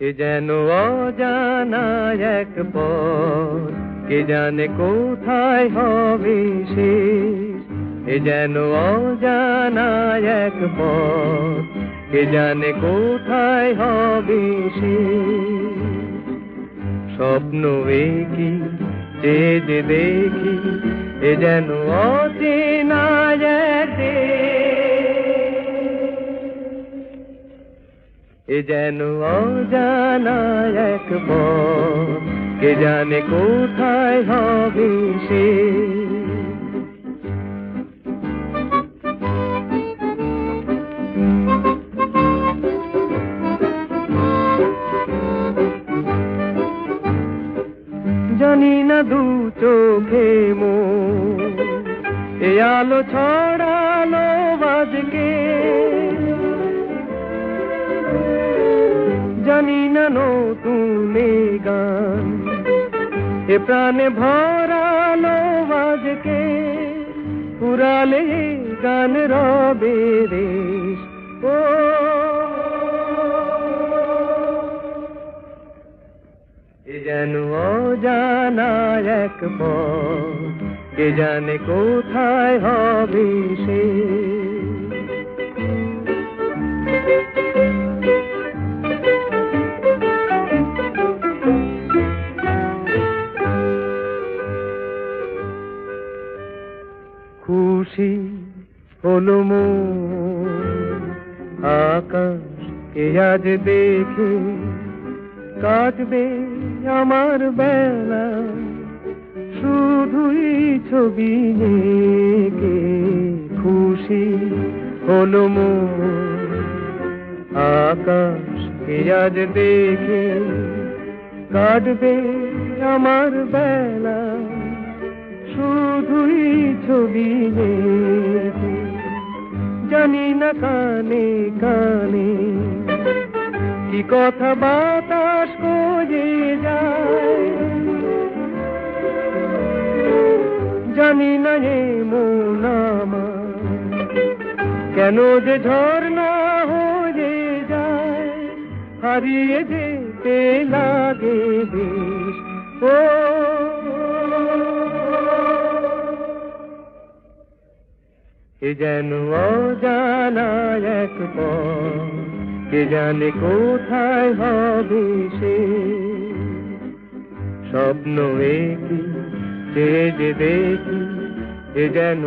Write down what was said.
কে যেন অজানা এক পথ কে জানে কোথায় হবে সে এ যেন অজানা এক পথ কে জানে কোথায় হবে সে স্বপ্ন কি যে যে দেখি এ যেন অচেনা এ যেন অজানা এক কে জানে কোথায় হবে সে। জানি না দু চোখে মো এ আলো ছড়ালো নতুন গান এ প্রাণে ভরালো বাজকে পুরালে গান রবে রেশ ও যেন অজানা এক পথ কে জানে কোথায় হবে সে খুশি হলো আকাশ কে আজ দেখে কাটবে আমার বেলা। শুধুই ছবি কে খুশি হলো আকাশ কে আজ দেখে কাটবে আমার বেলা। শুধুই ছবি জানি না কানে কানে কি কথা বাতাস কোজে যায়। জানি না এ মোনামা কেন যে ঝর্ণা হয়ে যায়। হারিয়ে যেতে লাগে বেশ। ও এ যেন এক কে জানে কোথায় হবে সে? স্বপ্ন একই যে দেখি এ যেন